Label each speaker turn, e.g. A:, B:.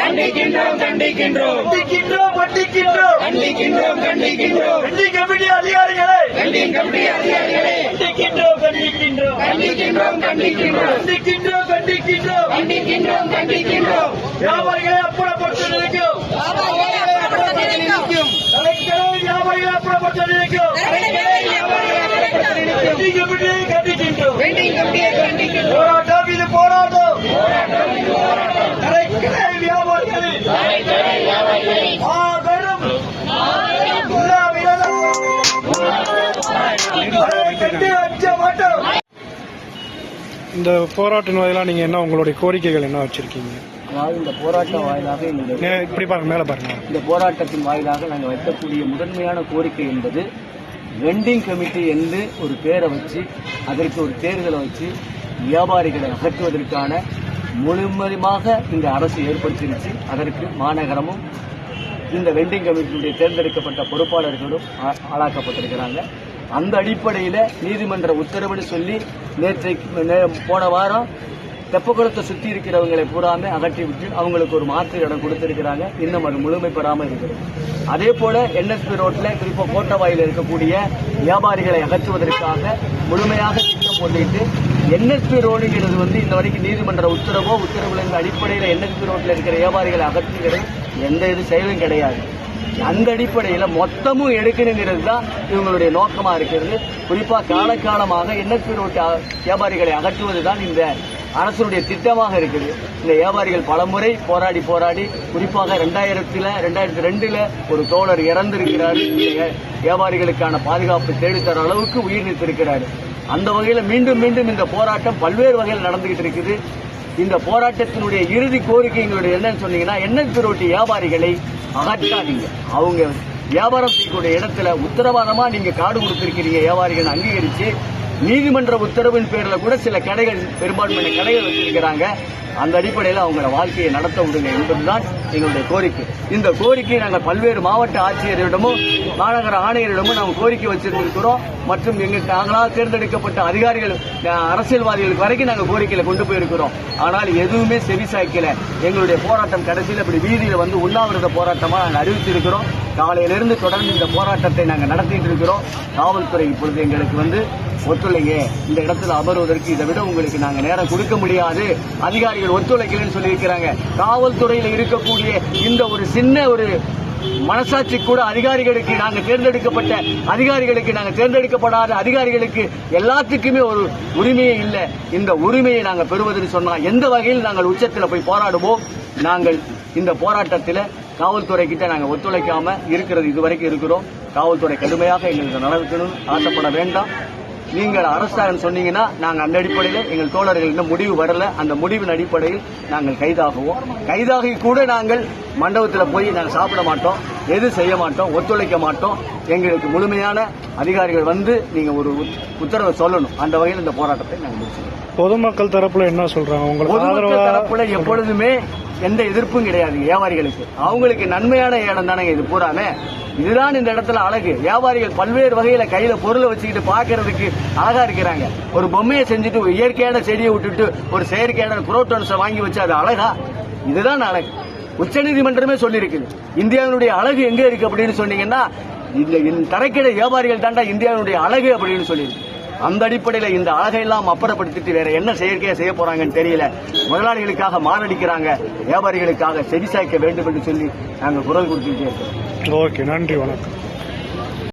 A: கண்டிக்கின்றோம் கண்டிக்கின்றோம் கண்டிக்கின்றோம் கண்டிக்கின்றோம்
B: கண்டிக்கின்றோம் கண்டிக்கின்றோம்
A: கண்டி கமிட்டி அதிகாரிகளை
B: கண்டி கமிட்டி அதிகாரிகள்
A: கண்டிக்கின்றோம். கண்டிக்கின்றோம்
B: கண்டிக்கின்றோம். கண்டிக்கின்றோம்
A: கண்டிக்கின்றோம். வியாபாரிகளை அப்புறப்பட்டு நினைக்கும். வியாபாரிகளை போராட்டம் இது போராட்டம்.
C: இந்த போராட்டின் வாயிலாக நீங்கள் என்ன உங்களுடைய கோரிக்கைகள் என்ன வச்சிருக்கீங்க?
D: அதாவது இந்த போராட்டம் வாயிலாக
C: நே- இப்படி பாருங்க மேலே பாருங்க.
D: இந்த போராட்டத்தின் வாயிலாக நாங்கள் வைக்கக்கூடிய முதன்மையான கோரிக்கை என்பது வெண்டிங் கமிட்டி என்று ஒரு பேரை வச்சு அதற்கு ஒரு தேர்தலை வச்சு வியாபாரிகளை அகற்றுவதற்கான முழுமையாக இந்த அரசு ஏற்படுத்திருச்சு. அதற்கு மாநகரமும் இந்த வெண்டிங் கமிட்டியுடைய தேர்ந்தெடுக்கப்பட்ட பொறுப்பாளர்களும் ஆளாக்கப்பட்டிருக்கிறாங்க. அந்த அடிப்படையில் நீதிமன்ற உத்தரவுன்னு சொல்லி நேற்றைக்கு நே- போன வாரம் தெப்பக்குளத்தை சுற்றி இருக்கிறவங்களை பூராமே அகற்றி விட்டு அவங்களுக்கு ஒரு மாற்று இடம் கொடுத்துருக்கிறாங்க. இன்னும் அது முழுமை பெறாமல் இருக்கிறது அதே போல என்எஸ்பி ரோட்டில் குறிப்பாக கோட்டவாயில் இருக்கக்கூடிய வியாபாரிகளை அகற்றுவதற்காக முழுமையாக திட்டம் போட்டுக்கிட்டு என்எஸ்பி ரோடுங்கிறது வந்து இந்த வரைக்கும் நீதிமன்ற உத்தரவோ உத்தரவுகளின் அடிப்படையில் என்எஸ்பி ரோட்டில் இருக்கிற வியாபாரிகளை அகற்றுகிறது எந்த இது செயலும் கிடையாது. அந்த அடிப்படையில மொத்தமும் எடுக்கணுங்கிறது தான் இவங்களுடைய நோக்கமா இருக்கிறது. குறிப்பா காலகாலமாக என்எஸ்பி ரோட்டு வியாபாரிகளை அகற்றுவது தான் இந்த அரசுடைய திட்டமாக இருக்குது. இந்த வியாபாரிகள் பலமுறை போராடி போராடி குறிப்பாக ரெண்டாயிரத்தில் ரெண்டாயிரத்தி ரெண்டுல ஒரு தோழர் இறந்திருக்கிறார். இந்த வியாபாரிகளுக்கான பாதுகாப்பு தேடித்தர அளவுக்கு உயிர் நீத்திருக்கிறார். அந்த வகையில மீண்டும் மீண்டும் இந்த போராட்டம் பல்வேறு வகையில் நடந்துகிட்டு இருக்குது. இந்த போராட்டத்தினுடைய இறுதி கோரிக்கை எங்களுடைய என்னன்னு சொன்னீங்கன்னா எண்ணெய் ரோட்டு வியாபாரிகளை காட்டாதீங்க அவங்க வியாபாரம் செய்யக்கூடிய இடத்துல உத்தரவாதமா நீங்க காடு கொடுத்திருக்கிறீங்க வியாபாரிகள் அங்கீகரிச்சு நீதிமன்ற உத்தரவின் பேரில் கூட சில கடைகள் பெரும்பான்மையான கடைகள் வச்சிருக்கிறாங்க. அந்த அடிப்படையில் அவங்கள வாழ்க்கையை நடத்த விடுங்க என்பதுதான் எங்களுடைய கோரிக்கை. இந்த கோரிக்கையை நாங்கள் பல்வேறு மாவட்ட ஆட்சியரிடமும் மாநகர ஆணையரிடமும் நாங்கள் கோரிக்கை வச்சிருந்திருக்கிறோம் மற்றும் எங்கள் நாங்களால் தேர்ந்தெடுக்கப்பட்ட அதிகாரிகள் அரசியல்வாதிகளுக்கு வரைக்கும் நாங்கள் கோரிக்கையில கொண்டு போயிருக்கிறோம். ஆனால் எதுவுமே செவி சாய்க்கல எங்களுடைய போராட்டம் கடைசியில் இப்படி வீதியில் வந்து உண்ணாவிரத போராட்டமாக நாங்கள் அறிவித்திருக்கிறோம் காலையிலிருந்து தொடர்ந்து இந்த போராட்டத்தை நாங்கள் நடத்திட்டு இருக்கிறோம். காவல்துறை இப்பொழுது எங்களுக்கு வந்து ஒத்துழைங்க இந்த இடத்துல அமர்வதற்கு இதை விட உங்களுக்கு நாங்கள் நேரம் கொடுக்க முடியாது. அதிகாரிகள் ஒத்துழைக்கலன்னு சொல்லியிருக்கிறாங்க. காவல்துறையில் இருக்கக்கூடிய இந்த ஒரு சின்ன ஒரு மனசாட்சி கூட அதிகாரிகளுக்கு நாங்கள் தேர்ந்தெடுக்கப்பட்ட அதிகாரிகளுக்கு நாங்கள் தேர்ந்தெடுக்கப்படாத அதிகாரிகளுக்கு எல்லாத்துக்குமே ஒரு உரிமையே இல்லை. இந்த உரிமையை நாங்கள் பெறுவதுன்னு சொன்னால் எந்த வகையில் நாங்கள் உச்சத்தில் போய் போராடுவோம்? நாங்கள் இந்த போராட்டத்தில் காவல்துறை கிட்ட நாங்கள் ஒத்துழைக்காம இருக்கிறது இதுவரைக்கும் இருக்கிறோம். காவல்துறை கடுமையாக எங்களுக்கு நடக்கணும்னு ஆசைப்பட வேண்டாம். நீங்கள் அரசாங்கம் சொன்னீங்கன்னா நாங்கள் அந்த அடிப்படையில் எங்கள் தோழர்கள் இன்னும் முடிவு வரல. அந்த முடிவின் அடிப்படையில் நாங்கள் கைதாகுவோம். கைதாகி கூட நாங்கள் மண்டபத்தில் போய் நாங்கள் சாப்பிட மாட்டோம் எது செய்ய மாட்டோம் ஒத்துழைக்க மாட்டோம். எங்களுக்கு முழுமையான அதிகாரிகள் வந்து நீங்க ஒரு உத்- உத்தரவை சொல்லணும். அந்த வகையில் இந்த போராட்டத்தை நாங்கள் முடிச்சுக்கிறோம்
C: பொதுமக்கள் தரப்புல என்ன சொல்றாங்க?
D: பொதுமக்கள் தரப்புல எப்பொழுதுமே எந்த எதிர்ப்பும் கிடையாது. வியாபாரிகளுக்கு அவங்களுக்கு நன்மையான இடம் தானே இது பூராமே. இதுதான் இந்த இடத்துல அழகு. வியாபாரிகள் பல்வேறு வகையில கையில பொருளை வச்சுக்கிட்டு பாக்குறதுக்கு அழகா இருக்கிறாங்க. ஒரு பொம்மையை செஞ்சுட்டு ஒரு இயற்கையான செடியை விட்டுட்டு ஒரு செயற்கையான குரோட்டோன்ஸை வாங்கி வச்சு அது அழகா? இதுதான் அழகு. உச்சநீதிமன்றமே சொல்லியிருக்குது இந்தியாவினுடைய அழகு எங்க இருக்கு அப்படின்னு சொன்னீங்கன்னா இந்த இந்த வியாபாரிகள் தாண்டா இந்தியாவினுடைய அழகு அப்படின்னு சொல்லியிருக்கு. அந்த அடிப்படையில் இந்த அழகையெல்லாம் அப்புறப்படுத்திட்டு வேற என்ன செயற்கையா செய்ய போறாங்கன்னு தெரியல. முதலாளிகளுக்காக மாரடிக்கிறாங்க. வியாபாரிகளுக்காக செவிசாய்க்க வேண்டும் என்று சொல்லி நாங்கள் குரல் கொடுத்துட்டே இருக்கோம்.
C: ஓகே நன்றி வணக்கம்.